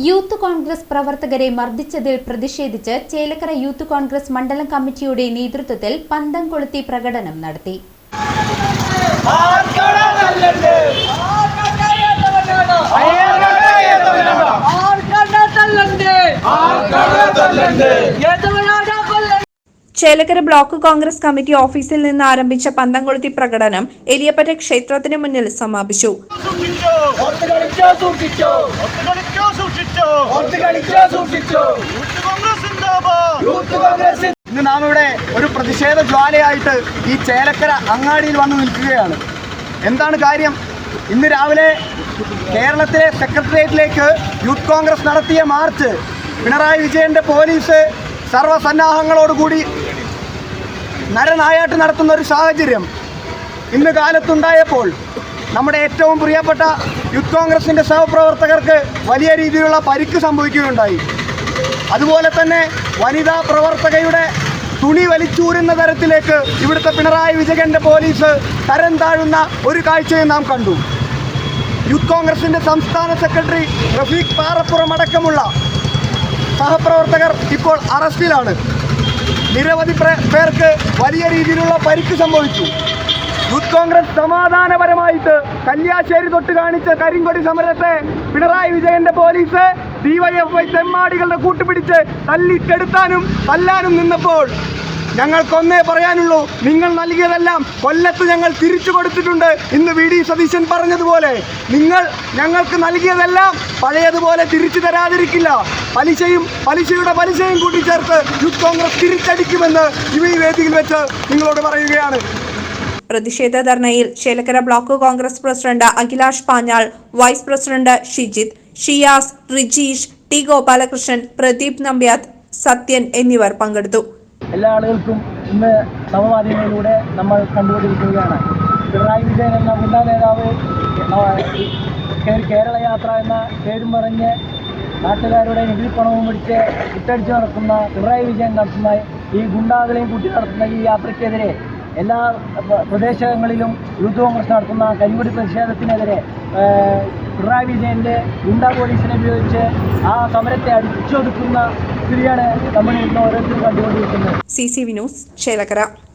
Youth Congress പ്രവർത്തകരെ മർദ്ദിച്ചതിൽ പ്രതിഷേധിച്ച് Chelakkara youth Congress മണ്ഡലം കമ്മിറ്റിയുടെ നേതൃത്വത്തിൽ പന്തം കൊളുത്തി പ്രകടനം നടത്തി. ചേലക്കര ബ്ലോക്ക് കോൺഗ്രസ് കമ്മിറ്റി ഓഫീസിൽ നിന്ന് ആരംഭിച്ച പന്തം കൊളുത്തി പ്രകടനം എലിയപ്പറ്റ ക്ഷേത്രത്തിന് മുന്നിൽ സമാപിച്ചു. സൂക്ഷിച്ചോ. ഓർത്ത് കളിച്ചോ സൂക്ഷിച്ചോ. യൂത്ത് കോൺഗ്രസ് യൂത്ത് കോൺഗ്രസ് ഇന്ന് നാം ഇവിടെ ഒരു പ്രതിഷേധ ജ്വാലയായിട്ട് ഈ ചേലക്കര അങ്ങാടിയിൽ വന്ന് നിൽക്കുകയാണ്. എന്താണ് കാര്യം? ഇന്ന് രാവിലെ കേരളത്തിലെ സെക്രട്ടേറിയറ്റിലേക്ക് യൂത്ത് കോൺഗ്രസ് നടത്തിയ മാർച്ച് പിണറായി വിജയന്റെ പോലീസ് സർവസന്നാഹങ്ങളോടുകൂടി നരനായാട്ട് നടത്തുന്ന ഒരു സാഹചര്യം ഇന്ന് കാലത്തുണ്ടായപ്പോൾ നമ്മുടെ ഏറ്റവും പ്രിയപ്പെട്ട യൂത്ത് കോൺഗ്രസിന്റെ സഹപ്രവർത്തകർക്ക് വലിയ രീതിയിലുള്ള പരിക്ക് സംഭവിക്കുകയുണ്ടായി. അതുപോലെ തന്നെ വനിതാ പ്രവർത്തകയുടെ തുണി വലിച്ചൂരുന്ന തരത്തിലേക്ക് ഇവിടുത്തെ പിണറായി വിജയന്റെ പോലീസ് തരം താഴുന്ന ഒരു കാഴ്ചയും നാം കണ്ടു. യൂത്ത് കോൺഗ്രസിന്റെ സംസ്ഥാന സെക്രട്ടറി റഫീഖ് പാറപ്പുറം അടക്കമുള്ള സഹപ്രവർത്തകർ ഇപ്പോൾ അറസ്റ്റിലാണ്. നിരവധി പേർക്ക് വലിയ രീതിയിലുള്ള പരിക്ക് സംഭവിച്ചു. യൂത്ത് കോൺഗ്രസ് സമാധാനപരമായിട്ട് കല്യാശ്ശേരി തൊട്ട് കാണിച്ച കരിങ്കൊടി സമരത്തെ പിണറായി വിജയന്റെ പോലീസ് ഡിവൈഎഫ്ഐ തെമ്മാടികളുടെ കൂട്ടുപിടിച്ച് തല്ലിക്കെടുത്താനും തല്ലാനും നിന്നപ്പോൾ ഞങ്ങൾക്കൊന്നേ പറയാനുള്ളൂ നിങ്ങൾ നൽകിയതെല്ലാം കൊല്ലത്ത് ഞങ്ങൾ തിരിച്ചു കൊടുത്തിട്ടുണ്ട് ഇന്ന് വി ഡി സതീശൻ പറഞ്ഞതുപോലെ. നിങ്ങൾ ഞങ്ങൾക്ക് നൽകിയതെല്ലാം പഴയതുപോലെ തിരിച്ചു തരാതിരിക്കില്ല. പലിശയും പലിശയുടെ പലിശയും കൂട്ടിച്ചേർത്ത് യൂത്ത് കോൺഗ്രസ് തിരിച്ചടിക്കുമെന്ന് ഇവ ഈ വേദിയിൽ വെച്ച് നിങ്ങളോട് പറയുകയാണ്. പ്രതിഷേധ ധർണയിൽ Chelakkara block Congress president Akhilash Panjal vice president Shijith Shiyas Rijeesh T Gopalakrishnan Pradeep Nambiath Sathyan എന്നിവർ പങ്കെടുത്തു. എല്ലാ ആളുകൾക്കും ഇന്ന് നവമാധ്യമങ്ങളിലൂടെ നമ്മൾ കണ്ടുകൊണ്ടിരിക്കുകയാണ്. പിണറായി വിജയൻ എന്ന ഗുണ്ടാ നേതാവ് കേരള യാത്ര എന്ന പേരും പറഞ്ഞ് നാട്ടുകാരുടെ നികുതി പണവും പിടിച്ച് ഇട്ടടിച്ച് നടക്കുന്ന പിണറായി വിജയൻ നടത്തുന്ന ഈ ഗുണ്ടാകളെയും കൂട്ടി നടത്തുന്ന ഈ യാത്രയ്ക്കെതിരെ എല്ലാ പ്രദേശങ്ങളിലും യൂത്ത് കോൺഗ്രസ് നടത്തുന്ന കരിമുടി പ്രതിഷേധത്തിനെതിരെ പിണറായി വിജയന്റെ ഗുണ്ടാ പോലീസിനെ ഉപയോഗിച്ച് ആ സമരത്തെ അടിച്ചൊതുക്കുന്ന സ്ഥിതിയാണ് നമ്മൾ ഇന്ന് ഓരോരുത്തരും കണ്ടുകൊണ്ടിരിക്കുന്നത്. C C Vinos Chelakkara.